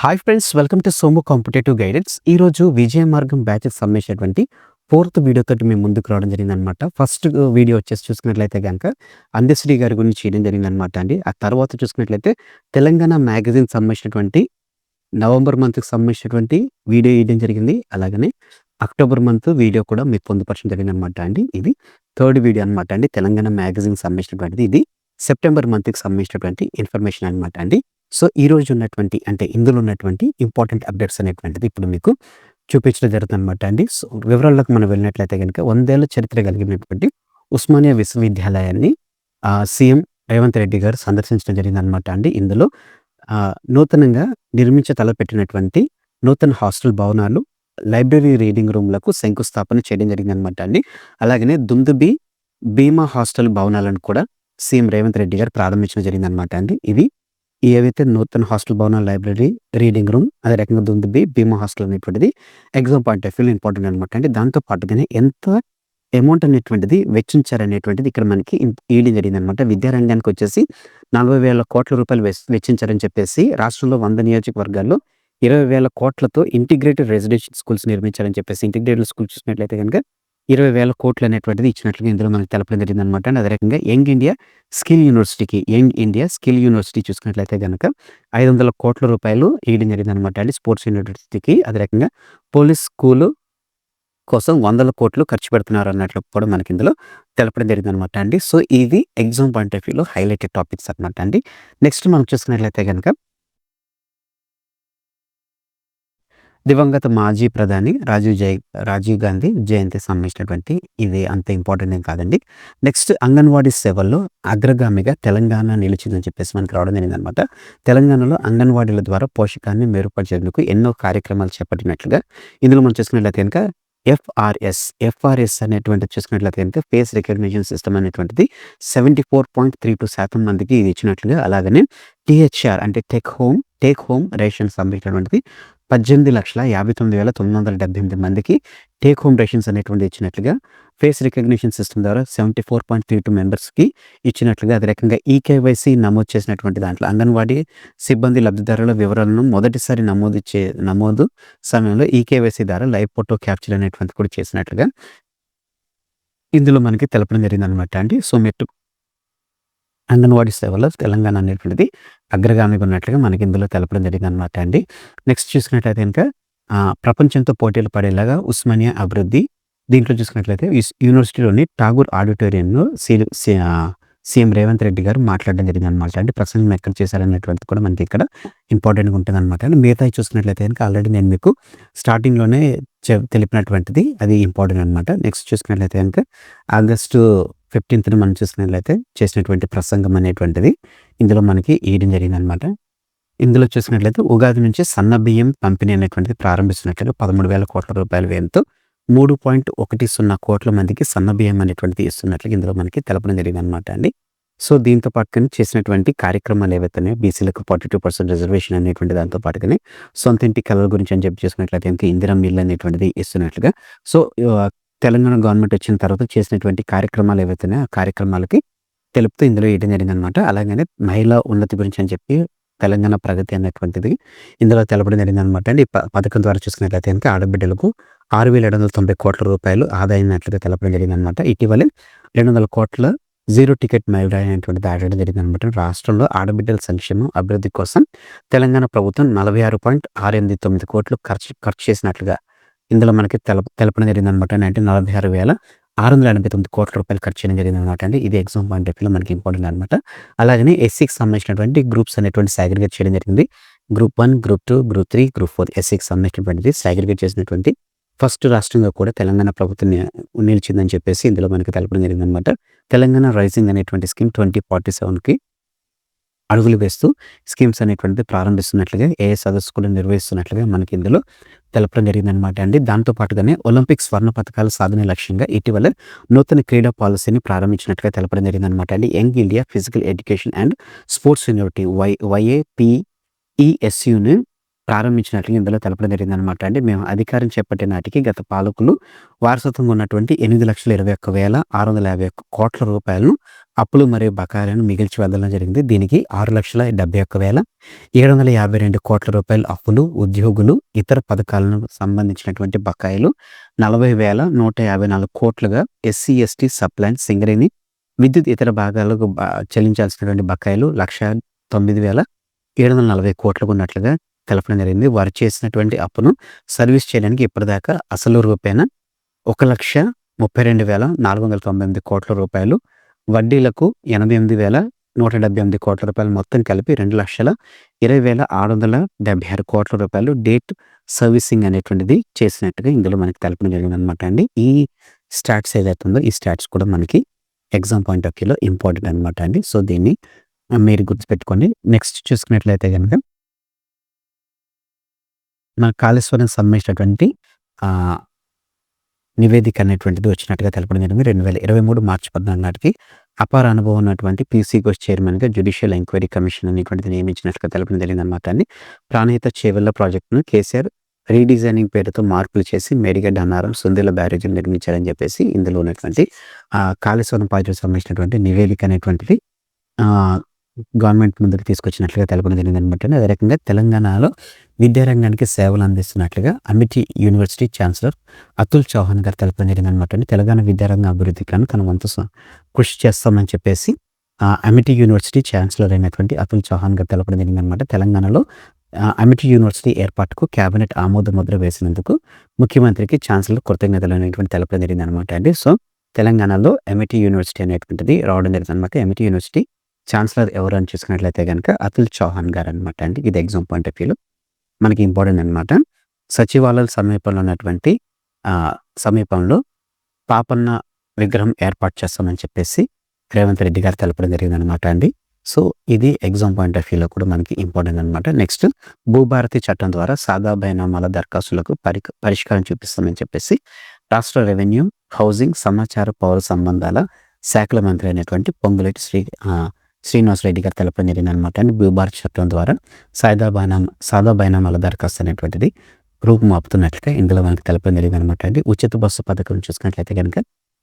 Hi friends welcome to Somu competitive guidance ఈ రోజు విజయ మార్గం బ్యాచెస్ సంబంధించినటువంటి ఫోర్త్ వీడియో తోటి మేము ముందుకు రావడం జరిగింది అనమాట ఫస్ట్ వీడియో uh, వచ్చేసి చూసుకున్నట్లయితే కనుక అందశ్రీ గారి గురించి చేయడం జరిగిందనమాట అండి. ఆ తర్వాత చూసుకున్నట్లయితే తెలంగాణ మ్యాగజైన్ సంబంధించినటువంటి నవంబర్ మంత్కి సంబంధించినటువంటి వీడియో వేయడం జరిగింది. అలాగనే అక్టోబర్ మంత్ వీడియో కూడా మీకు పొందుపరచడం జరిగింది అనమాట అండి. ఇది థర్డ్ వీడియో అనమాట అండి. తెలంగాణ మ్యాగజైన్ సంబంధించినటువంటిది ఇది సెప్టెంబర్ మంత్కి సంబంధించినటువంటి ఇన్ఫర్మేషన్ అనమాట అండి. సో ఈ రోజు ఉన్నటువంటి అంటే ఇందులో ఉన్నటువంటి ఇంపార్టెంట్ అప్డేట్స్ అనేటువంటిది ఇప్పుడు మీకు చూపించడం జరుగుతుంది అనమాట అండి. సో వివరాల్లోకి మనం వెళ్ళినట్లయితే కనుక వందేళ్ళ చరిత్ర కలిగినటువంటి ఉస్మానియా విశ్వవిద్యాలయాన్ని సీఎం రేవంత్ రెడ్డి గారు సందర్శించడం జరిగింది అనమాట అండి. ఇందులో నూతనంగా నిర్మించ తలపెట్టినటువంటి నూతన హాస్టల్ భవనాలు లైబ్రరీ రీడింగ్ రూమ్లకు శంకుస్థాపన చేయడం జరిగింది అనమాట అండి. అలాగనే దుందుబి భీమా హాస్టల్ భవనాలను కూడా సీఎం రేవంత్ రెడ్డి గారు ప్రారంభించడం జరిగింది అనమాట అండి. ఇవి ఏవైతే నూతన హాస్టల్ భవన లైబ్రరీ రీడింగ్ రూమ్ అదే రకంగా దుందుబి భీమా హాస్టల్ అనేటువంటిది. Exam point of view important అనమాట అంటే దాంతో పాటుగానే ఎంత అమౌంట్ అనేటువంటిది వెచ్చించారనేటువంటిది ఇక్కడ మనకి ఈడింగ్ జరిగింది అనమాట విద్యారంగానికి వచ్చేసి నలభై వేల కోట్ల రూపాయలు వెచ్చించారని చెప్పేసి రాష్ట్రంలో వంద నియోజకవర్గాల్లో ఇరవై వేల కోట్లతో ఇంటిగ్రేటెడ్ రెసిడెన్షియల్ స్కూల్స్ నిర్మించారని చెప్పేసి ఇంటిగ్రేటెడ్ స్కూల్ చూసినట్లయితే కనుక ఇరవై వేల కోట్లు అనేటువంటిది ఇచ్చినట్లుగా ఇందులో మనకి తెలపడం జరిగింది అనమాట అదే రకంగా యంగ్ ఇండియా స్కిల్ యూనివర్సిటీకి యంగ్ ఇండియా స్కిల్ యూనివర్సిటీ చూసుకున్నట్లయితే కనుక ఐదు వందల కోట్ల రూపాయలు ఇవ్వడం జరిగింది అనమాట అండి స్పోర్ట్స్ యూనివర్సిటీకి అదే రకంగా పోలీస్ స్కూలు కోసం వందల కోట్లు ఖర్చు పెడుతున్నారు అన్నట్లు కూడా మనకి ఇందులో తెలపడం జరిగింది అనమాట అండి సో ఇది ఎగ్జామ్ పాయింట్ ఆఫ్ వ్యూలో హైలైటెడ్ టాపిక్స్ అనమాట అండి నెక్స్ట్ మనం చూసుకున్నట్లయితే కనుక దివంగత మాజీ ప్రధాని రాజీవ్ జై రాజీవ్ గాంధీ జయంతి సంబంధించినటువంటి ఇది అంత ఇంపార్టెంట్ ఏం కాదండి. నెక్స్ట్ అంగన్వాడీ సేవల్లో అగ్రగామిగా తెలంగాణ నిలిచిందని చెప్పేసి మనకి రావడం జరిగింది అనమాట తెలంగాణలో అంగన్వాడీల ద్వారా పోషకాన్ని మెరుగుపరిచేందుకు ఎన్నో కార్యక్రమాలు చేపట్టినట్లుగా ఇందులో మనం చూసుకున్నట్లయితే కనుక ఎఫ్ఆర్ఎస్ ఎఫ్ఆర్ఎస్ అనేటువంటి చూసుకున్నట్లయితే కనుక ఫేస్ రికగ్నిషన్ సిస్టమ్ అనేటువంటిది seventy four point three two శాతం మందికి ఇది ఇచ్చినట్లుగా అలాగనే టిహెచ్ఆర్ అంటే take home take home ration సంబంధించినటువంటిది పద్దెనిమిది లక్షల యాభై తొమ్మిది వేల తొమ్మిది వందల డెబ్బై ఎనిమిది మందికి టేక్ హోమ్ రేషన్స్ అనేటువంటి ఇచ్చినట్లుగా ఫేస్ రికగ్నిషన్ సిస్టమ్ ద్వారా seventy four point three two మెంబర్స్కి ఇచ్చినట్లుగా అదే రకంగా ఈకేవైసీ నమోదు చేసినటువంటి దాంట్లో అంగన్వాడీ సిబ్బంది లబ్ధిదారుల వివరాలను మొదటిసారి నమోదు చే నమోదు సమయంలో ఈకేవైసీ ద్వారా లైవ్ ఫోటో క్యాప్చర్ అనేటువంటి కూడా చేసినట్లుగా ఇందులో మనకి తెలపడం జరిగింది అనమాట అండి. సో మెట్టు అంగన్వాడీ సేవలో తెలంగాణ అనేటువంటిది అగ్రగామిగా ఉన్నట్లుగా మనకి ఇందులో తెలపడం జరిగింది అనమాట అండి. నెక్స్ట్ చూసుకున్నట్లయితే కనుక ప్రపంచంతో పోటీలు పడేలాగా ఉస్మానియా అభివృద్ధి దీంట్లో చూసుకున్నట్లయితే యూనివర్సిటీలోని ఠాగూర్ ఆడిటోరియంలో సీలు సీఎం రేవంత్ రెడ్డి గారు మాట్లాడడం జరిగింది అనమాట అంటే ప్రసంగం ఎక్కడ చేశారనేటువంటిది కూడా మనకి ఇక్కడ ఇంపార్టెంట్గా ఉంటుంది అనమాట అండి. మిగతా చూసుకున్నట్లయితే కనుక ఆల్రెడీ నేను మీకు స్టార్టింగ్లోనే చె- తెలిపినటువంటిది అది ఇంపార్టెంట్ అనమాట నెక్స్ట్ చూసుకున్నట్లయితే కనుక ఆగస్టు ఫిఫ్టీన్త్ని మనం చూసినట్లయితే చేసినటువంటి ప్రసంగం అనేటువంటిది ఇందులో మనకి ఇయడం జరిగిందనమాట ఇందులో చూసినట్లయితే ఉగాది నుంచి సన్న బియ్యం పంపిణీ అనేటువంటిది ప్రారంభిస్తున్నట్లుగా పదమూడు వేల కోట్ల రూపాయల వ్యయంతో మూడు పాయింట్ ఒకటి సున్నా కోట్ల మందికి సన్న బియ్యం అనేటువంటిది ఇస్తున్నట్లుగా ఇందులో మనకి తెలపడం జరిగింది అనమాట అండి. సో దీంతో పాటుగానే చేసినటువంటి కార్యక్రమాలు ఏవైతేనే బీసీలకు ఫార్టీ టూ పర్సెంట్ రిజర్వేషన్ అనేటువంటి దాంతో పాటుగానే సొంత ఇంటి కళల గురించి అని చెప్పి చేసుకున్నట్లయితే ఇందిరా మిల్ అనేటువంటిది ఇస్తున్నట్లుగా. సో తెలంగాణ గవర్నమెంట్ వచ్చిన తర్వాత చేసినటువంటి కార్యక్రమాలు ఏవైతున్నాయో ఆ కార్యక్రమాలకి తెలుపుతూ ఇందులో వేయడం జరిగిందనమాట అలాగనే మహిళా ఉన్నతి గురించి అని చెప్పి తెలంగాణ ప్రగతి అనేటువంటిది ఇందులో తెలపడం జరిగిందనమాట అండి పథకం ద్వారా చూసుకున్నట్లయితే కనుక ఆడబిడ్డలకు ఆరు వేల ఏడు వందల తొంభై కోట్ల రూపాయలు ఆదాయమైనట్లుగా తెలపడం జరిగింది అనమాట ఇటీవలే రెండు వందల కోట్ల జీరో టికెట్ మైల్ అనేటువంటిది ఆడడం జరిగింది అనమాట రాష్ట్రంలో ఆడబిడ్డల సంక్షేమం అభివృద్ధి కోసం తెలంగాణ ప్రభుత్వం నలభై ఆరు పాయింట్ ఆరు ఎనిమిది తొమ్మిది కోట్లు ఖర్చు ఖర్చు చేసినట్లుగా ఇందులో మనకి తెలప తెలపడం జరిగింది అనమాట అంటే నలభై ఆరు వేల ఆరు వందల ఎనభై తొమ్మిది కోట్ల రూపాయలు ఖర్చు చేయడం జరిగింది అనమాట అండి. ఇది ఎగ్జామ్ పాయింట్ ఆఫ్ వ్యూలో మనకి ఇంపార్టెంట్ అనమాట అలాగనే ఎస్సీకి సంబంధించినటువంటి గ్రూప్స్ అనేటువంటి సాగ్రిగేట్ చేయడం జరిగింది. Group one group two group three group four ఎస్సీకి సంబంధించినటువంటిది సాగ్రిగేట్ చేసినటువంటి ఫస్ట్ రాష్ట్రంగా కూడా తెలంగాణ ప్రభుత్వం నిలిచిందని చెప్పేసి ఇందులో మనకి తెలపడం జరిగింది అనమాట తెలంగాణ రైజింగ్ అనేటువంటి స్కీమ్ ట్వంటీ ఫార్టీ సెవెన్కి అడుగులు వేస్తూ స్కీమ్స్ అనేటువంటిది ప్రారంభిస్తున్నట్లుగా ఏ సదస్సు కూడా నిర్వహిస్తున్నట్లుగా మనకి ఇందులో తెలపడం జరిగిందనమాట అండి. దాంతో పాటుగానే ఒలింపిక్ స్వర్ణ పథకాల సాధన లక్ష్యంగా ఇటీవల నూతన క్రీడా పాలసీని ప్రారంభించినట్లుగా తెలపడం జరిగిందనమాట అండి. Young India physical education and sports university Y వైఏపిఈఎస్యూని ప్రారంభించినట్లు ఇందులో తెలపడం జరిగిందనమాట అండి. మేము అధికారం చేపట్టే నాటికి గత పాలకులు వారసత్వంగా ఉన్నటువంటి 8,21,651 కోట్ల రూపాయలను అప్పులు మరియు బకాయిలను మిగిల్చి వెళ్ళడం జరిగింది. దీనికి 6,71,752 కోట్ల రూపాయల అప్పులు, ఉద్యోగులు, ఇతర పథకాలను సంబంధించినటువంటి బకాయిలు 40,154 కోట్లుగా ఎస్సీ, ఎస్టీ సప్లైన్, సింగరేణి, విద్యుత్ ఇతర భాగాలకు చెల్లించాల్సినటువంటి బకాయిలు 1,09,740 కోట్లకు ఉన్నట్లుగా తెలపడం జరిగింది. వారు చేసినటువంటి అప్పును సర్వీస్ చేయడానికి ఇప్పటిదాకా అసలు రూపేన ఒక లక్ష ముప్పై రెండు వేల నాలుగు వందల తొంభై ఎనిమిది కోట్ల రూపాయలు, వడ్డీలకు 88,178 కోట్ల రూపాయలు మొత్తం కలిపి 2,20,676 కోట్ల రూపాయలు డేట్ సర్వీసింగ్ అనేటువంటిది చేసినట్టుగా ఇందులో మనకి తెలపడం జరిగిందనమాట అండి. ఈ స్టాట్స్ ఏదైతే ఉందో ఈ స్టాట్స్ కూడా మనకి ఎగ్జామ్ పాయింట్ ఆఫ్ వ్యూలో ఇంపార్టెంట్ అనమాట అండి. సో, దీన్ని మీరు గుర్తుపెట్టుకోండి. నెక్స్ట్ చూసుకున్నట్లయితే కనుక మన కాళేశ్వరం సంబంధించినటువంటి నివేదిక అనేటువంటిది వచ్చినట్టుగా తెలపడం జరిగింది. 2023 మార్చి 14 నాటికి అపార అనుభవం ఉన్నటువంటి పీసీ ఘోష్ చైర్మన్‌గా జ్యుడిషియల్ ఎంక్వైరీ కమిషన్ అనేటువంటిది నియమించినట్టుగా తెలపడం జరిగిందనమాట అండి. ప్రాణహిత చేవెళ్ళ ప్రాజెక్టును కేసీఆర్ రీడిజైనింగ్ పేరుతో మార్పులు చేసి మేడిగడ్డ అన్నారం, సుందీల బ్యారేజీలు నిర్మించారని చెప్పేసి ఇందులో ఉన్నటువంటి కాళేశ్వరం ప్రాజెక్టు సంబంధించినటువంటి నివేదిక అనేటువంటిది గవర్నమెంట్ ముందుకు తీసుకొచ్చినట్లుగా తెలపడం జరిగిందనమాట. అదే రకంగా తెలంగాణలో విద్యారంగానికి సేవలు అందిస్తున్నట్లుగా Amity university chancellor Atul Chauhan గారు తెలపడం జరిగిందనమాట అండి. తెలంగాణ విద్యారంగ అభివృద్ధికి తన వంతు కృషి చేస్తామని చెప్పేసి అమిటి యూనివర్సిటీ ఛాన్సలర్ అయినటువంటి అతుల్ చౌహాన్ గారు తెలపడం జరిగిందనమాట. తెలంగాణలో అమిటి అమిటీ యూనివర్సిటీ ఏర్పాటుకు కేబినెట్ ఆమోద ముద్ర వేసినందుకు ముఖ్యమంత్రికి ఛాన్సలర్ కృతజ్ఞతలు అనేటువంటి తెలపడం జరిగిందనమాట అండి. సో, తెలంగాణలో ఎమిటి యూనివర్సిటీ అనేటువంటిది రావడం జరిగిందనమాట. ఎమిటి యూనివర్సిటీ ఛాన్సలర్ ఎవరు అని చూసుకున్నట్లయితే గనక అతుల్ చౌహాన్ గారనమాట అండి. ఇది ఎగ్జామ్ పాయింట్ ఆఫ్ వ్యూలో మనకి ఇంపార్టెంట్ అనమాట. సచివాలయాల సమీపంలో ఉన్నటువంటి సమీపంలో పాపన్న విగ్రహం ఏర్పాటు చేస్తామని చెప్పేసి రేవంత్ రెడ్డి గారు తెలపడం జరిగిందనమాట అండి. సో, ఇది ఎగ్జామ్ పాయింట్ ఆఫ్ వ్యూలో కూడా మనకి ఇంపార్టెంట్ అనమాట. నెక్స్ట్ భూభారతి చట్టం ద్వారా సాదా బైనామాల దరఖాస్తులకు పరి పరిష్కారం చూపిస్తామని చెప్పేసి రాష్ట్ర రెవెన్యూ, హౌసింగ్, సమాచార, పౌర సంబంధాల శాఖల మంత్రి అయినటువంటి పొంగులేటి శ్రీ శ్రీనివాసరెడ్డి శ్రీనివాస్ రెడ్డి గారు తెలపడం జరిగిందనమాట అండి. భూభారతి చట్టం ద్వారా సాదా బైనామా సాదా బైనామాల దరఖాస్తు అనేటువంటిది రూపుమాపుతున్నట్లుగా ఇందులో మనకి తెలపడం జరిగిందనమాట అండి. ఉచిత బస్సు పథకం చూసుకున్నట్లయితే కనుక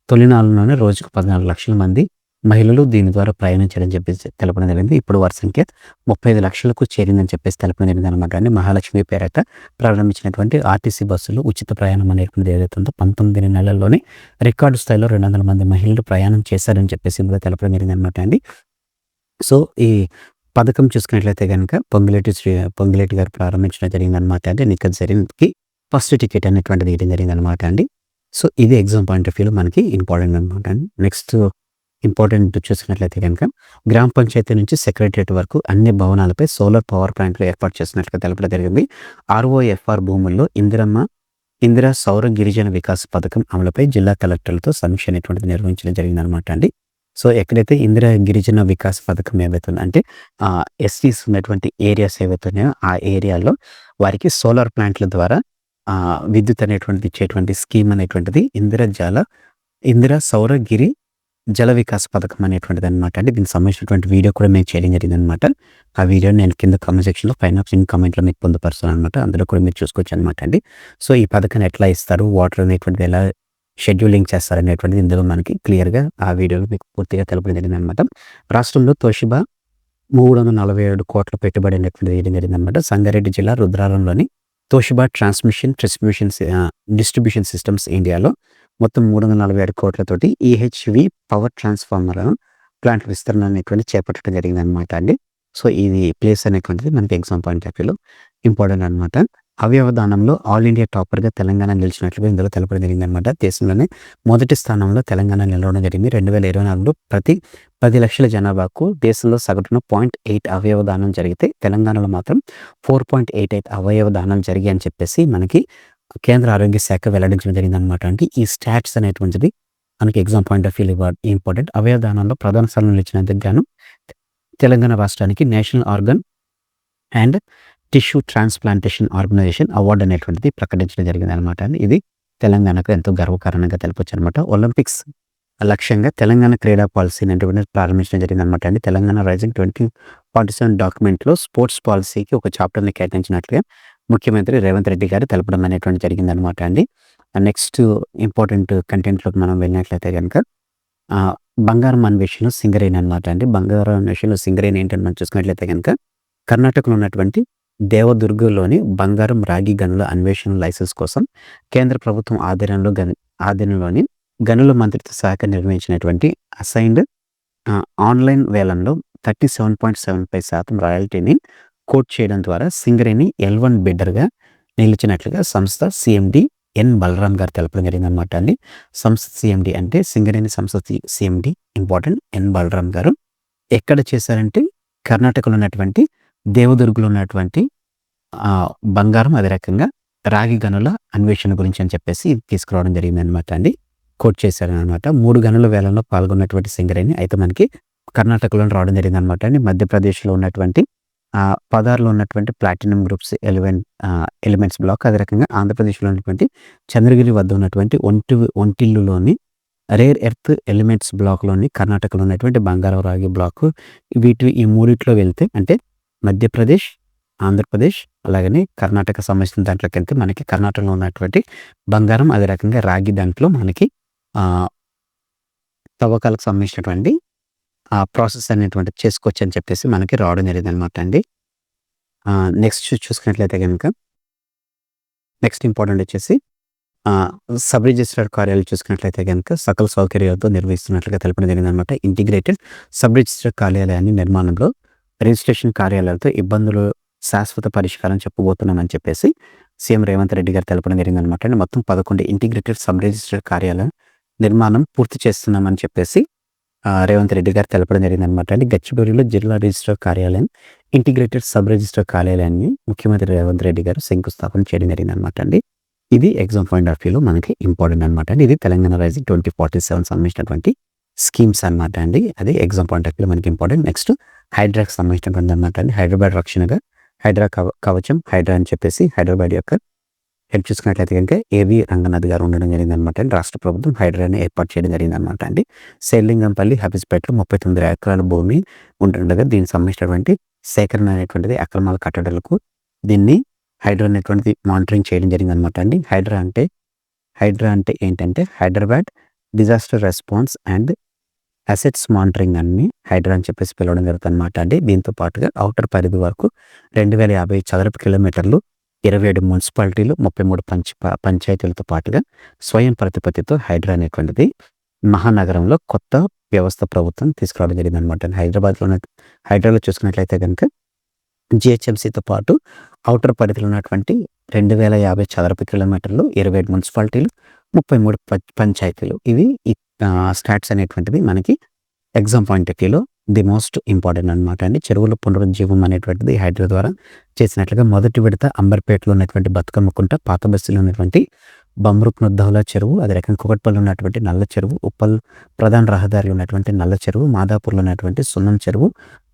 తొలినాళ్ళలోనే రోజుకు 14 లక్షల మంది మహిళలు దీని ద్వారా ప్రయాణించారని చెప్పేసి తెలపడం జరిగింది. ఇప్పుడు వారి సంఖ్య 35 లక్షలకు చేరిందని చెప్పేసి తెలపడం జరిగిందనమాట అండి. మహాలక్ష్మి పేరట ప్రారంభించినటువంటి ఆర్టీసీ బస్సులు ఉచిత ప్రయాణం అనేటువంటిది ఏదైతే ఉందో 19 నెలల్లోనే రికార్డు స్థాయిలో 200 మంది మహిళలు ప్రయాణం చేశారని చెప్పేసి ఇందులో తెలపడం జరిగిందనమాట అండి. సో, ఈ పథకం చూసుకున్నట్లయితే కనుక పొంగులేటి శ్రీ పొంగులేటి గారు ప్రారంభించడం జరిగిందనమాట అండి. నిఖత్ జరీన్‌కి ఫస్ట్ టికెట్ అనేటువంటిది ఇవ్వడం జరిగిందనమాట అండి. సో, ఇది ఎగ్జామ్ పాయింట్ ఆఫ్ వ్యూలో మనకి ఇంపార్టెంట్ అనమాట అండి. నెక్స్ట్ ఇంపార్టెంట్ చూసుకున్నట్లయితే గనక గ్రామ పంచాయతీ నుంచి సెక్రటరియట్ వరకు అన్ని భవనాలపై సోలార్ పవర్ ప్లాంట్లు ఏర్పాటు చేసినట్లుగా తెలపడం జరిగింది. ఆర్ఓఎఫ్ఆర్ భూముల్లో ఇందిరమ్మ ఇందిరా సౌర గిరిజన వికాస్ పథకం అమలుపై జిల్లా కలెక్టర్లతో సమీక్ష అనేటువంటిది నిర్వహించడం జరిగిందనమాట అండి. సో, ఎక్కడైతే ఇందిరా గిరిజన వికాస్ పథకం ఏవైతే అంటే ఎస్టీస్ ఉన్నటువంటి ఏరియాస్ ఏవైతున్నాయో ఆ ఏరియాలో వారికి సోలార్ ప్లాంట్ల ద్వారా విద్యుత్ అనేటువంటిది ఇచ్చేటువంటి స్కీమ్ అనేటువంటిది ఇందిర జల ఇందిర సౌర గిరి జల వికాస్ పథకం అనేటువంటిది అనమాట అంటే దీనికి సంబంధించినటువంటి వీడియో కూడా మేము చేయడం జరిగిందనమాట. ఆ వీడియో నేను కింద కామెంట్ సెక్షన్‌లో పైన పిన్ కామెంట్‌లో మీకు పొందుపరుస్తాననమాట. అందులో కూడా మీరు చూసుకోవచ్చు అనమాట అండి. సో, ఈ పథకాన్ని ఎట్లా ఇస్తారు? వాటర్ అనేటువంటిది ఎలా షెడ్యూలింగ్ చేస్తారనేటువంటిది ఇందులో మనకి క్లియర్‌గా ఆ వీడియోలో మీకు పూర్తిగా తెలపడం జరిగిందనమాట. రాష్ట్రంలో తోషిబా 347 కోట్ల పెట్టుబడి అనేటువంటిది వేయడం జరిగిందనమాట. సంగారెడ్డి జిల్లా రుద్రారంలోని Toshiba transmission distribution distribution systems ఇండియాలో మొత్తం 347 కోట్లతోటి ఈహెచ్‌వి పవర్ ట్రాన్స్‌ఫార్మర్ ప్లాంట్ విస్తరణ అనేటువంటి చేపట్టడం జరిగిందనమాట అండి. సో, ఇది ప్లేస్ అనేటువంటిది మనకి ఎగ్జామ్ పాయింట్ ఆఫ్ వ్యూలో ఇంపార్టెంట్ అనమాట. అవయవ దానంలో ఆల్ ఇండియా టాపర్‌గా తెలంగాణ నిలిచినట్లుగా ఇందులో తెలపడం జరిగిందనమాట. దేశంలోనే మొదటి స్థానంలో తెలంగాణ నిలవడం జరిగింది. 2024లో ప్రతి పది లక్షల జనాభాకు దేశంలో సగటున 0.8 అవయవ దానం జరిగితే తెలంగాణలో మాత్రం 4.88 అవయవ దానం జరిగి అని చెప్పేసి మనకి కేంద్ర ఆరోగ్య శాఖ వెల్లడించడం జరిగిందనమాట అంటే ఈ స్టాట్స్ అనేటువంటిది మనకి exam point of view important. అవయవ దానంలో ప్రధాన స్థానంలో ఇచ్చినందుకు గాను తెలంగాణ రాష్ట్రానికి national organ and tissue transplantation organisation award అనేటువంటిది ప్రకటించడం జరిగిందనమాట అనమాట ఇది తెలంగాణకు ఎంతో గర్వకారణంగా తెలపొచ్చనమాట. ఒలింపిక్స్ లక్ష్యంగా తెలంగాణ క్రీడా పాలసీ అనేటువంటిది ప్రారంభించడం జరిగిందనమాట అండి. తెలంగాణ రైజింగ్ 2047 డాక్యుమెంట్‌లో స్పోర్ట్స్ పాలసీకి ఒక చాప్టర్‌ని కేటాయించినట్లుగా ముఖ్యమంత్రి రేవంత్ రెడ్డి గారు తెలపడం అనేటువంటి జరిగిందనమాట అండి నెక్స్ట్ ఇంపార్టెంట్ కంటెంట్లోకి మనం వెళ్ళినట్లయితే కనుక బంగారం అన్వేషణలో సింగరేణి అనమాట అండి బంగారం అన్వేషణలో సింగరేణి ఏంటని మనం చూసుకున్నట్లయితే కనుక కర్ణాటకలో ఉన్నటువంటి దేవదుర్గలోని బంగారం రాగి గనుల అన్వేషణ లైసెన్స్ కోసం కేంద్ర ప్రభుత్వం ఆధీనంలో గని ఆధీనంలోని గనుల మంత్రిత్వ శాఖ నిర్వహించినటువంటి అసైన్డ్ ఆన్లైన్ వేలంలో thirty seven point seven five శాతం రాయల్టీని కోట్ చేయడం ద్వారా సింగరేణి ఎల్ వన్ బిడ్డర్గా నిలిచినట్లుగా సంస్థ సిఎండి ఎన్ బలరాం గారు తెలపడం జరిగిందనమాట అండి. సంస్థ సిఎండి అంటే సింగరేణి సంస్థ సిఎండి ఇంపార్టెంట్ ఎన్ బలరాం గారు. ఎక్కడ చేశారంటే కర్ణాటకలో ఉన్నటువంటి దేవదుర్గులో ఉన్నటువంటి బంగారం అదే రకంగా రాగి గనుల అన్వేషణ గురించి అని చెప్పేసి ఇది తీసుకురావడం జరిగింది అనమాట అండి. కోట్ చేశారనమాట మూడు గనుల వేలంలో పాల్గొన్నటువంటి సింగరేణి అయితే మనకి కర్ణాటకలో రావడం జరిగింది అనమాట అండి. మధ్యప్రదేశ్లో ఉన్నటువంటి పదార్లో ఉన్నటువంటి platinum groups eleven elements block అదే రకంగా ఆంధ్రప్రదేశ్లో ఉన్నటువంటి చంద్రగిరి వద్ద ఉన్నటువంటి ఒంటి ఒంటిల్లులోని రేర్ ఎర్త్ ఎలిమెంట్స్ బ్లాక్లోని కర్ణాటకలో ఉన్నటువంటి బంగారం రాగి బ్లాక్. వీటి ఈ మూడిట్లో వెళ్తే అంటే మధ్యప్రదేశ్ ఆంధ్రప్రదేశ్ అలాగనే కర్ణాటక సంబంధించిన దాంట్లోకి వెళ్తే మనకి కర్ణాటకలో ఉన్నటువంటి బంగారం అదే రకంగా రాగి దాంట్లో మనకి తవ్వకాలకు సంబంధించినటువంటి ఆ ప్రాసెస్ అనేటువంటి చేసుకోవచ్చు అని చెప్పేసి మనకి రావడం జరిగింది అనమాట అండి నెక్స్ట్ చూసుకున్నట్లయితే కనుక నెక్స్ట్ ఇంపార్టెంట్ వచ్చేసి సబ్ రిజిస్ట్రార్ కార్యాలయం చూసుకున్నట్లయితే కనుక సకల సౌకర్యాలతో నిర్వహిస్తున్నట్లుగా తెలపడం జరిగింది అనమాట ఇంటిగ్రేటెడ్ సబ్ రిజిస్ట్రార్ కార్యాలయాన్ని నిర్మాణంలో రిజిస్ట్రేషన్ కార్యాలయాలతో ఇబ్బందులు శాశ్వత పరిష్కారం చెప్పబోతున్నామని చెప్పేసి సీఎం రేవంత్ రెడ్డి గారు తెలపడం జరిగింది అనమాట అండి. మొత్తం పదకొండు ఇంటిగ్రేటెడ్ సబ్ రిజిస్టర్ కార్యాలయం నిర్మాణం పూర్తి చేస్తున్నామని చెప్పేసి రేవంత్ రెడ్డి గారు తెలపడం జరిగింది అనమాట అండి. గచ్చిబౌలిలో జిల్లా రిజిస్టర్ కార్యాలయం ఇంటిగ్రేటెడ్ సబ్ రిజిస్టర్ కార్యాలయాన్ని ముఖ్యమంత్రి రేవంత్ రెడ్డి గారు శంకుస్థాపన చేయడం జరిగింది అనమాట అండి. ఇది ఎగ్జామ్ పాయింట్ ఆఫ్ వ్యూలో మనకి ఇంపార్టెంట్ అనమాట అండి. ఇది Telangana rising twenty forty seven సంబంధించినటువంటి స్కీమ్స్ అనమాట అండి. అది ఎగ్జామ్ పాయింట్ ఆఫ్ మనకి ఇంపార్టెంట్. నెక్స్ట్ హైడ్రాకి సంబంధించినటువంటి అనమాట అండి. హైదరాబాద్ రక్షణగా హైడ్రా కవ కవచం హైడ్రా అని చెప్పేసి హైదరాబాద్ యొక్క హెల్ప్ చూసుకున్నట్లయితే కనుక ఏవి రంగనాథ్ గారు ఉండడం జరిగింది అనమాట అండి. రాష్ట్ర ప్రభుత్వం హైడ్రాని ఏర్పాటు చేయడం జరిగింది అనమాట అండి. సేలింగంపల్లి హబీస్పేటలో ముప్పై తొమ్మిది ఎకరాల భూమి ఉంటుండగా దీనికి సంబంధించినటువంటి సేకరణ అనేటువంటిది అక్రమాల కట్టడాలకు దీన్ని హైడ్రా అనేటువంటిది మానిటరింగ్ చేయడం జరిగింది అనమాట అండి. హైడ్రా అంటే హైడ్రా అంటే ఏంటంటే Hyderabad disaster response and assets monitoring అన్ని హైడ్రా అని చెప్పేసి పిలవడం జరుగుతుంది అనమాట అండి. దీంతో పాటుగా అవుటర్ పరిధి వరకు రెండు వేల యాభై చదరపు కిలోమీటర్లు ఇరవై ఏడు మున్సిపాలిటీలు ముప్పై మూడు పంచ పంచాయతీలతో పాటుగా స్వయం ప్రతిపత్తితో హైడ్రా అనేటువంటిది మహానగరంలో కొత్త వ్యవస్థ ప్రభుత్వం తీసుకురావడం జరిగింది అనమాట హైదరాబాద్లో ఉన్న హైడ్రాలో చూసుకున్నట్లయితే కనుక జిహెచ్ఎంసీతో పాటు అవుటర్ పరిధిలో ఉన్నటువంటి రెండు వేల యాభై చదరపు కిలోమీటర్లు ఇరవై ఏడు మున్సిపాలిటీలు ముప్పై మూడు ప- పంచాయతీలు. ఇవి స్టాట్స్ అనేటువంటివి మనకి ఎగ్జామ్ పాయింట్ ఆఫ్ వ్యూలో ది మోస్ట్ ఇంపార్టెంట్ అనమాట అండి. చెరువుల పునరుజ్జీవం అనేటువంటిది హైడ్రో ద్వారా చేసినట్లుగా మొదటి విడత అంబర్పేటలో ఉన్నటువంటి బతుకమ్మ కుంట పాత బస్సులో ఉన్నటువంటి బమ్రుక్ నుద్దౌలా చెరువు అదే రకంగా కుకట్పల్లి ఉన్నటువంటి నల్ల చెరువు ఉప్పల్ ప్రధాన రహదారి ఉన్నటువంటి నల్ల చెరువు మాదాపూర్లో ఉన్నటువంటి సున్నం చెరువు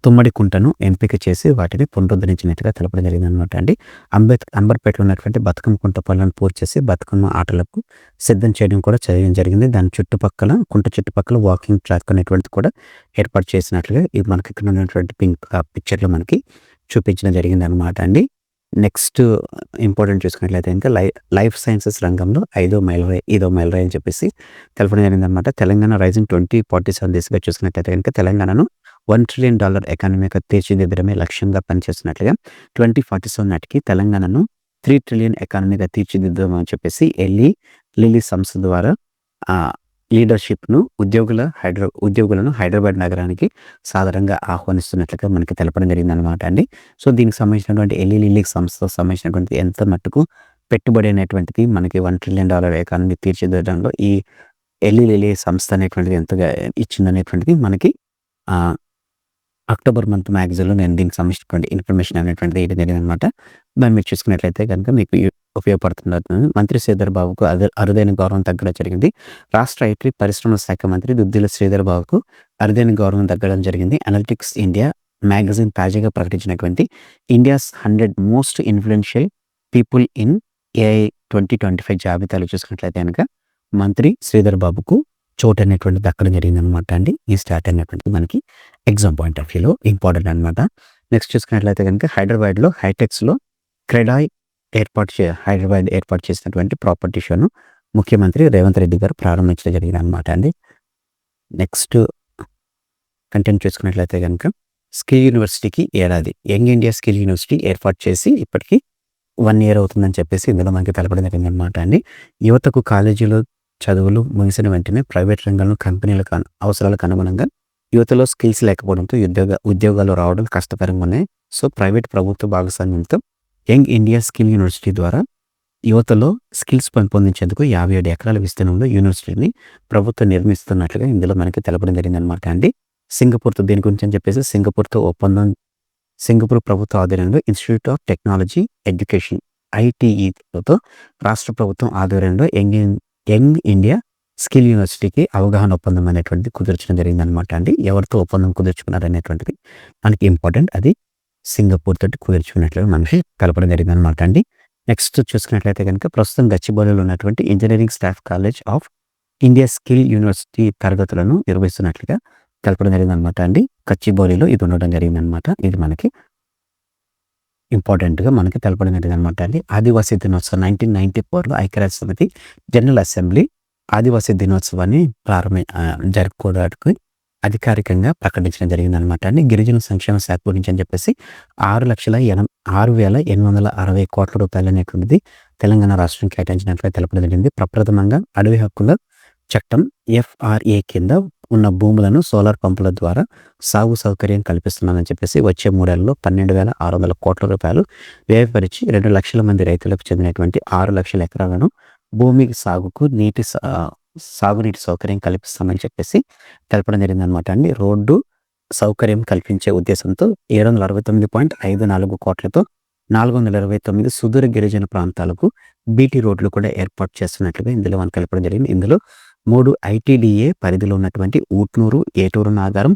తుమ్మడి కుంటను ఎంపిక చేసి వాటిని పునరుద్ధరించినట్టుగా తెలపడం జరిగింది అనమాట అండి. అంబేద్ అంబర్పేటలో ఉన్నటువంటి బతుకమ్మ కుంట పనులను పూర్తి చేసి బతుకమ్మ ఆటలకు సిద్ధం చేయడం కూడా చేయడం జరిగింది. దాని చుట్టుపక్కల కుంట చుట్టుపక్కల వాకింగ్ ట్రాక్ అనేటువంటిది కూడా ఏర్పాటు చేసినట్లుగా ఇది మనకి ఇక్కడ ఉన్నటువంటి పింక్ పిక్చర్లో మనకి చూపించడం జరిగింది అనమాట అండి. నెక్స్ట్ ఇంపార్టెంట్ చూసుకున్నట్లయితే ఇంకా లై లైఫ్ సైన్సెస్ రంగంలో ఐదో మైల్రాయ్ ఐదో మైల్రాయ్ అని చెప్పేసి తెలపడం జరిగింది అనమాట Telangana rising twenty forty seven దిశగా చూసుకున్నట్లయితే కనుక తెలంగాణను వన్ ట్రిలియన్ డాలర్ ఎకానమీగా తీర్చిదిద్దడమే లక్ష్యంగా పనిచేస్తున్నట్లుగా ట్వంటీ ఫార్టీ సెవెన్ నాటికి తెలంగాణను త్రీ ట్రిలియన్ ఎకానమీగా తీర్చిదిద్దామని చెప్పేసి ఎల్లి లిలీ సంస్థ ద్వారా లీడర్షిప్ను ఉద్యోగుల హైదరా ఉద్యోగులను హైదరాబాద్ నగరానికి సాధారణంగా ఆహ్వానిస్తున్నట్లుగా మనకి తెలపడం జరిగింది అనమాట అండి. సో దీనికి సంబంధించినటువంటి ఎల్ఈ లిలీకి సంస్థకు సంబంధించినటువంటి ఎంత మట్టుకు పెట్టుబడి అనేటువంటిది మనకి వన్ ట్రిలియన్ డాలర్ ఎకానమీ తీర్చిదిద్దడంలో ఈ ఎల్ఈ లిలీ సంస్థ అనేటువంటిది ఎంతగా ఇచ్చిందనేటువంటిది మనకి అక్టోబర్ మంత్ మ్యాగజైన్లో నేను దీనికి సంబంధించినటువంటి ఇన్ఫర్మేషన్ అనేటువంటిది వేయడం జరిగింది అనమాట దాన్ని మీరు చూసుకున్నట్లయితే కనుక మీకు ఉపయోగపడుతున్నారు మంత్రి శ్రీధర్ బాబుకు అరుదైన గౌరవం తగ్గడం జరిగింది. రాష్ట్ర ఐటీ పరిశ్రమల శాఖ మంత్రి దుద్దిల శ్రీధర్ బాబుకు అరుదైన గౌరవం తగ్గడం జరిగింది. అనలిటిక్స్ ఇండియా మ్యాగజైన్ తాజాగా ప్రకటించినటువంటి India's hundred most influential people in AI twenty twenty five జాబితాలో చూసుకున్నట్లయితే కనుక మంత్రి శ్రీధర్ బాబుకు చోటు అనేటువంటి దక్కడం జరిగింది అనమాట అండి. ఈ స్టార్ట్ అనేటువంటిది మనకి ఎగ్జామ్ పాయింట్ ఆఫ్ వ్యూలో ఇంపార్టెంట్ అనమాట నెక్స్ట్ చూసుకున్నట్లయితే కనుక హైదరాబాద్లో హైటెక్స్లో క్రెడాయ్ ఏర్పాటు చే హైదరాబాద్ ఏర్పాటు చేసినటువంటి ప్రాపర్టీ షోను ముఖ్యమంత్రి రేవంత్ రెడ్డి గారు ప్రారంభించడం జరిగింది అనమాట అండి. నెక్స్ట్ కంటెంట్ చూసుకున్నట్లయితే కనుక స్కిల్ యూనివర్సిటీకి ఏడాది యంగ్ ఇండియా స్కిల్ యూనివర్సిటీ ఏర్పాటు చేసి ఇప్పటికీ వన్ ఇయర్ అవుతుందని చెప్పేసి ఇందులో మనకి తెలపడం జరిగింది అనమాట అండి. యువతకు కాలేజీలో చదువులు ముగిసిన వెంటనే ప్రైవేట్ రంగంలో కంపెనీలకు అవసరాలకు అనుగుణంగా యువతలో స్కిల్స్ లేకపోవడంతో ఉద్యోగ ఉద్యోగాలు రావడం కష్టతరంగా ఉన్నాయి సో ప్రైవేట్ ప్రభుత్వ భాగస్వామ్యంతో యంగ్ ఇండియా స్కిల్ యూనివర్సిటీ ద్వారా యువతలో స్కిల్స్ పెంపొందించేందుకు యాభై ఏడు ఎకరాల విస్తీర్ణంలో యూనివర్సిటీని ప్రభుత్వం నిర్మిస్తున్నట్లుగా ఇందులో మనకి తెలపడం జరిగింది అనమాట అండి. సింగపూర్తో దీని గురించి అని చెప్పేసి సింగపూర్తో ఒప్పందం సింగపూర్ ప్రభుత్వ ఆధ్వర్యంలో ఇన్స్టిట్యూట్ ఆఫ్ టెక్నాలజీ ఎడ్యుకేషన్ ఐటీఈతో రాష్ట్ర ప్రభుత్వం ఆధ్వర్యంలో యంగ్ యంగ్ ఇండియా స్కిల్ యూనివర్సిటీకి అవగాహన ఒప్పందం అనేటువంటిది కుదర్చడం జరిగింది అనమాట అండి. ఎవరితో ఒప్పందం కుదుర్చుకున్నారు అనేటువంటిది మనకి ఇంపార్టెంట్. అది సింగపూర్ తోటి కుదుర్చుకున్నట్లుగా మనకి కలపడం జరిగింది అనమాట అండి. నెక్స్ట్ చూసుకున్నట్లయితే కనుక ప్రస్తుతం గచ్చిబౌలిలో ఉన్నటువంటి engineering staff college of India skill university తరగతులను నిర్వహిస్తున్నట్లుగా తెలపడం జరిగింది అనమాట అండి. కచ్చిబౌలిలో ఇది ఉండడం జరిగింది అనమాట ఇది మనకి ఇంపార్టెంట్గా మనకి తెలపడం జరిగింది అనమాట అండి. ఆదివాసీ దినోత్సవం నైన్టీన్ నైన్టీ ఫోర్లో ఐక్యరాజ్య సమితి జనరల్ అసెంబ్లీ ఆదివాసీ దినోత్సవాన్ని ప్రారంభ జరుపుకోవడానికి అధికారికంగా ప్రకటించడం జరిగింది అనమాట అండి. గిరిజన సంక్షేమ శాఖ గురించి అని చెప్పేసి ఆరు లక్షల ఎనం ఆరు వేల ఎనిమిది వందల అరవై కోట్ల రూపాయలు అనేటువంటిది తెలంగాణ రాష్ట్రం కేటాయించినట్లుగా తెలపడం జరిగింది. ప్రప్రథమంగా అడవి హక్కుల చట్టం ఎఫ్ఆర్ఏ కింద ఉన్న భూములను సోలార్ పంపుల ద్వారా సాగు సౌకర్యం కల్పిస్తున్నానని చెప్పేసి వచ్చే మూడేళ్ళలో పన్నెండు వేల ఆరు వందల కోట్ల రూపాయలు వ్యయపరిచి రెండు లక్షల మంది రైతులకు చెందినటువంటి ఆరు లక్షల ఎకరాలను భూమి సాగుకు నీటి సా- సాగునీటి సౌకర్యం కల్పిస్తామని చెప్పేసి తెలపడం జరిగింది అనమాట అండి. రోడ్డు సౌకర్యం కల్పించే ఉద్దేశంతో ఏడు వందల అరవై తొమ్మిది పాయింట్ ఐదు నాలుగు కోట్లతో నాలుగు వందల ఇరవై తొమ్మిది సుదూర గిరిజన ప్రాంతాలకు బీటీ రోడ్లు కూడా ఏర్పాటు చేస్తున్నట్లుగా ఇందులో మనకు కలపడం జరిగింది. ఇందులో మూడు ఐటీడీఏ పరిధిలో ఉన్నటువంటి ఊట్నూరు ఏటూరు నాగారం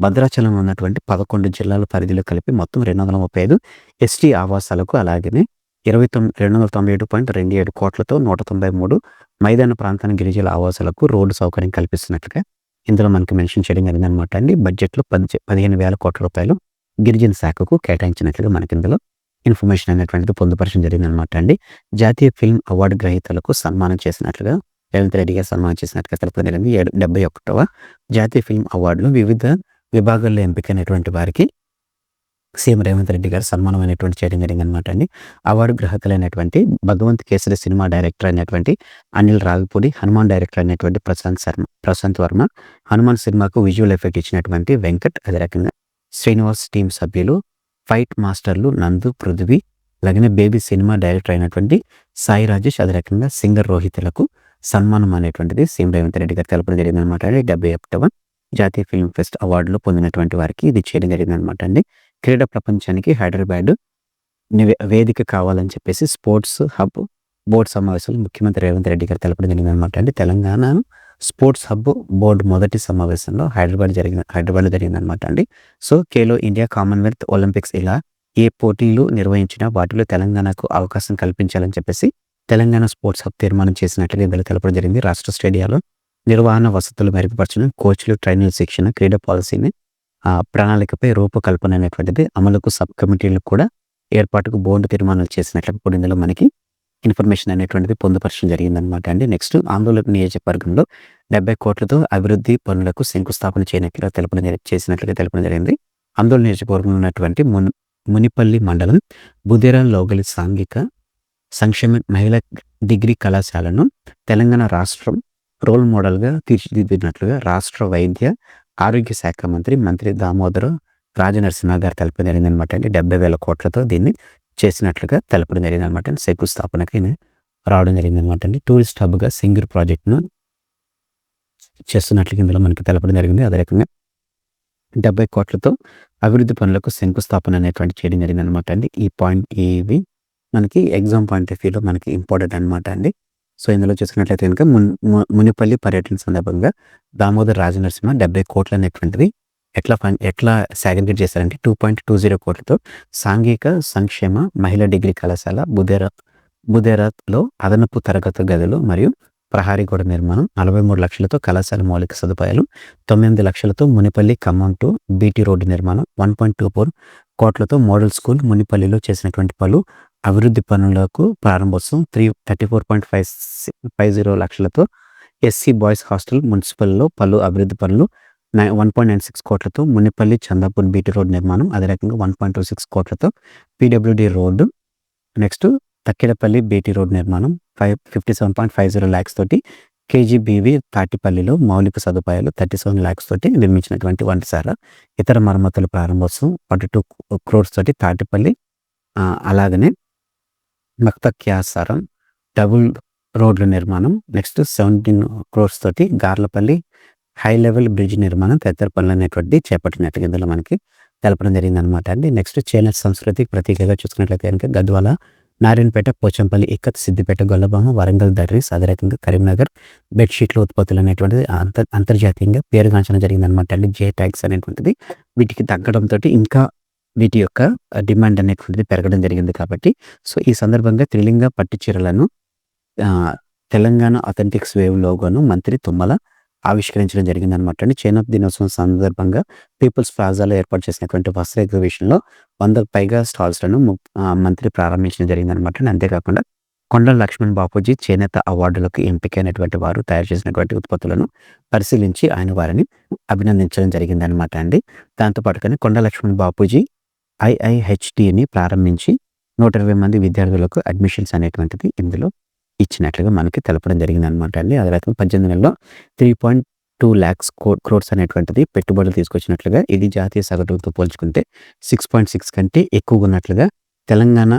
భద్రాచలం ఉన్నటువంటి పదకొండు జిల్లాల పరిధిలో కలిపి మొత్తం రెండు వందల ముప్పై ఐదు ఎస్టీ ఆవాసాలకు అలాగనే ఇరవై తొమ్మిది రెండు వందల తొంభై ఏడు పాయింట్ రెండు ఏడు కోట్లతో నూట తొంభై మూడు మైదాన ప్రాంతాన్ని గిరిజల ఆవాసాలకు రోడ్డు సౌకర్యం కల్పిస్తున్నట్లుగా ఇందులో మనకి మెన్షన్ చేయడం జరిగింది అనమాట అండి. బడ్జెట్లో పది పదిహేను వేల కోట్ల రూపాయలు గిరిజన శాఖకు కేటాయించినట్లుగా మనకి ఇందులో ఇన్ఫర్మేషన్ అనేటువంటిది పొందుపరచడం జరిగింది అనమాట అండి. జాతీయ ఫిల్మ్ అవార్డు గ్రహీతలకు సన్మానం చేసినట్లుగా రేవంత్ రెడ్డి గారు సన్మానం చేసినట్లుగా తెలుపు జరిగింది ఏడు డెబ్బై ఒకటవ జాతీయ ఫిల్మ్ అవార్డులు వివిధ విభాగాల్లో ఎంపికైనటువంటి వారికి సీఎం రేవంత్ రెడ్డి గారు సన్మానమైనటువంటి చేయడం జరిగింది అనమాట అండి. అవార్డు గ్రహకులైనటువంటి భగవంత్ కేసరి సినిమా డైరెక్టర్ అయినటువంటి అనిల్ రావిపూడి హనుమాన్ డైరెక్టర్ అయినటువంటి ప్రశాంత్ శర్మ ప్రశాంత్ వర్మ హనుమాన్ సినిమాకు విజువల్ ఎఫెక్ట్ ఇచ్చినటువంటి వెంకట్ అదే రకంగా శ్రీనివాస్ టీం సభ్యులు ఫైట్ మాస్టర్లు నందు పృథ్వీ అలాగనే బేబీ సినిమా డైరెక్టర్ అయినటువంటి సాయి రాజేష్ అదే రకంగా సింగర్ రోహితులకు సన్మానం అనేటువంటిది సీఎం రేవంత్ రెడ్డి గారు తెలపడం జరిగింది అనమాట అండి డెబ్బై ఒకటవ జాతీయ ఫిల్మ్ ఫెస్ట్ అవార్డులు పొందినటువంటి వారికి ఇది చేయడం జరిగింది అనమాట అండి. క్రీడా ప్రపంచానికి హైదరాబాద్ వేదిక కావాలని చెప్పేసి స్పోర్ట్స్ హబ్ బోర్డు సమావేశంలో ముఖ్యమంత్రి రేవంత్ రెడ్డి గారు తెలపడం జరిగింది అనమాట అండి. తెలంగాణ స్పోర్ట్స్ హబ్ బోర్డు మొదటి సమావేశంలో హైదరాబాద్ జరిగిన హైదరాబాద్లో జరిగింది అనమాట అండి. So Khelo India Commonwealth Olympics ఇలా ఏ పోటీలు నిర్వహించినా వాటిలో తెలంగాణకు అవకాశం కల్పించాలని చెప్పేసి తెలంగాణ స్పోర్ట్స్ హబ్ తీర్మానం చేసినట్లుగా ఇందులో తెలపడం జరిగింది. రాష్ట్ర స్టేడియాలో నిర్వహణ వసతులు మెరుగుపరచడం కోచ్లు ట్రైనర్ల శిక్షణ క్రీడా పాలసీని ప్రణాళికపై రూపకల్పన అనేటువంటిది అమలుకు సబ్ కమిటీలకు కూడా ఏర్పాటుకు బోర్డు తీర్మానాలు చేసినట్లు కూడా ఇందులో మనకి ఇన్ఫర్మేషన్ అనేటువంటిది పొందుపరచడం జరిగిందనమాట అండి. నెక్స్ట్ ఆందోళన నియోజకవర్గంలో డెబ్బై కోట్లతో అభివృద్ధి పనులకు శంకుస్థాపన చేయనట్లుగా తెలపడం చేసినట్లుగా తెలపడం జరిగింది. ఆందోళన నియోజకవర్గంలో ఉన్నటువంటి మున్ మునిపల్లి మండలం బుదేరా లోగలి సాంఘిక సంక్షేమ మహిళా డిగ్రీ కళాశాలను తెలంగాణ రాష్ట్రం రోల్ మోడల్గా తీర్చిదిద్దినట్లుగా రాష్ట్ర వైద్య ఆరోగ్య శాఖ మంత్రి మంత్రి దామోదరు రాజనరసింహ గారు తెలపడం జరిగిందనమాట అండి. డెబ్బై వేల కోట్లతో దీన్ని చేసినట్లుగా తెలపడం జరిగిందనమాట అండి. శంకుస్థాపనకి రావడం జరిగిందనమాట అండి. టూరిస్ట్ హబ్గా సింగర్ ప్రాజెక్ట్ను చేస్తున్నట్లుగా ఇందులో మనకి తెలపడం జరిగింది. అదే రకంగా డెబ్బై కోట్లతో అభివృద్ధి పనులకు శంకుస్థాపన అనేటువంటి చేయడం జరిగింది అనమాట అండి. ఈ పాయింట్ ఇవి మనకి ఎగ్జామ్ పాయింట్ ఆఫ్ వ్యూలో మనకి ఇంపార్టెంట్ అనమాట అండి. సో ఇందులో చూసుకున్నట్లయితే కనుక మున్ మునిపల్లి పర్యటన సందర్భంగా దామోదర్ రాజనరసింహ డెబ్బై కోట్లు అనేటువంటిది ఎట్లా ఫన్ ఎట్లా సాగ్రిగేట్ చేశారంటే టూ పాయింట్ టూ జీరో కోట్లతో సాంఘిక సంక్షేమ మహిళా డిగ్రీ కళాశాల బుదేరా బుదేరాత్లో అదనపు తరగతి గదులు మరియు ప్రహారీ గోడ నిర్మాణం నలభై మూడు లక్షలతో కళాశాల మౌలిక సదుపాయాలు తొమ్మిది లక్షలతో Munipalli Khammam to BT road నిర్మాణం వన్ పాయింట్ టూ ఫోర్ కోట్లతో మోడల్ స్కూల్ మునిపల్లిలో చేసినటువంటి పలు అభివృద్ధి పనులకు ప్రారంభోత్సవం three thirty four point five five zero లక్షలతో ఎస్సీ బాయ్స్ హాస్టల్ మున్సిపల్లో పలు అభివృద్ధి పనులు నై వన్ పాయింట్ నైన్ సిక్స్ కోట్లతో మునిపల్లి చందాపూర్ బీటీ రోడ్ నిర్మాణం అదే రకంగా వన్ పాయింట్ టూ సిక్స్ కోట్లతో PWD road next Takkidapalli BT road నిర్మాణం five fifty seven point five zero lakhs తోటి కేజీబీవీ తాటిపల్లిలో మౌలిక సదుపాయాలు థర్టీ సెవెన్ ల్యాక్స్ తోటి నిర్మించినటువంటి వంటసార ఇతర మరమ్మతుల ప్రారంభోత్సవం ఫార్టీ టూ క్రోర్స్ తోటి తాటిపల్లి అలాగనే మక్త క్యాసారం డబుల్ రోడ్ల నిర్మాణం నెక్స్ట్ సెవెంటీన్ క్రోర్స్ తోటి గార్లపల్లి హై లెవెల్ బ్రిడ్జ్ నిర్మాణం తదితర పనులు అనేటువంటి చేపట్టినట్టుగా ఇందులో మనకి తెలపడం జరిగింది అనమాట అండి. నెక్స్ట్ చేనేత సంస్కృతికి ప్రతీకగా చూసుకున్నట్లయితే కనుక గద్వాల నారాయణపేట పోచంపల్లి ఇక్కత్ సిద్దిపేట గొల్లబామ వరంగల్ దర్రీస్ అదే రకంగా కరీంనగర్ బెడ్షీట్ల ఉత్పత్తులు అనేటువంటిది అంతర్ అంతర్జాతీయంగా పేరుగాంచడం జరిగింది అనమాట అండి. జే ట్యాక్స్ అనేటువంటిది వీటికి తగ్గడంతో ఇంకా వీటి యొక్క డిమాండ్ అనేటువంటిది పెరగడం జరిగింది కాబట్టి. సో ఈ సందర్భంగా త్రిలింగ పట్టు చీరలను తెలంగాణ అథెంటిక్స్ వేవ్ లోగోను మంత్రి తుమ్మల ఆవిష్కరించడం జరిగింది అనమాట అండి చేనేత దినోత్సవం సందర్భంగా పీపుల్స్ ప్లాజాలో ఏర్పాటు చేసినటువంటి వస్త్ర ఎగ్జిబిషన్లో వందకు పైగా స్టాల్స్లను మంత్రి ప్రారంభించడం జరిగింది అనమాట అండి. అంతేకాకుండా కొండల లక్ష్మణ్ బాపూజీ చేనేత అవార్డులకు ఎంపికైనటువంటి వారు తయారు చేసినటువంటి ఉత్పత్తులను పరిశీలించి ఆయన వారిని అభినందించడం జరిగింది అనమాట అండి దాంతోపాటుగానే కొండ లక్ష్మణ్ బాపూజీ ఐఐహెచ్టిని ప్రారంభించి నూట ఇరవై మంది విద్యార్థులకు అడ్మిషన్స్ అనేటువంటిది ఇందులో ఇచ్చినట్లుగా మనకి తెలపడం జరిగింది అనమాట అండి. అదే రకంగా పద్దెనిమిది నెలలో three point two lakhs crores అనేటువంటిది పెట్టుబడులు తీసుకొచ్చినట్లుగా ఇది జాతీయ సగటుతో పోల్చుకుంటే సిక్స్ పాయింట్ సిక్స్ కంటే ఎక్కువగా ఉన్నట్లుగా తెలంగాణ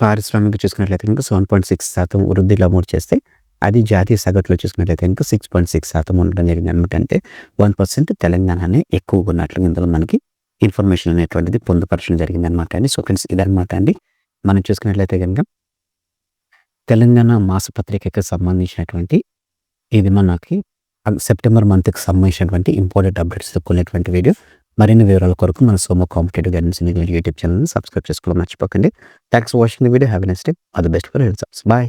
పారిశ్రామిక చూసుకున్నట్లయితే కనుక సెవెన్ పాయింట్ సిక్స్ శాతం వృద్ధి నమోదు చేస్తే అది జాతీయ సగటులో చూసుకున్నట్లయితే కనుక సిక్స్ పాయింట్ సిక్స్ శాతం ఉండడం జరిగింది అనమాట అంటే వన్ పర్సెంట్ తెలంగాణనే ఎక్కువగా ఉన్నట్లుగా ఇందులో మనకి ఇన్ఫర్మేషన్ అనేటువంటిది పొందుపరచడం జరిగింది అనమాట అండి. సో ఫ్రెండ్స్ ఇదనమాట అండి. మనం చూసుకున్నట్లయితే కనుక తెలంగాణ మాసపత్రికకి సంబంధించినటువంటి ఇది మనకి సెప్టెంబర్ మంత్కి సంబంధించినటువంటి ఇంపార్టెంట్ అప్డేట్స్ కొనేటువంటి వీడియో. మరిన్ని వివరాల కొరకు మన సోమో కాంపిటేటివ్ గైడెన్స్ యూట్యూబ్ ఛానల్ని సబ్స్క్రైబ్ చేసుకోవడం మర్చిపోకండి. Thanks for watching the video. Have next day. All the best for results. Bye.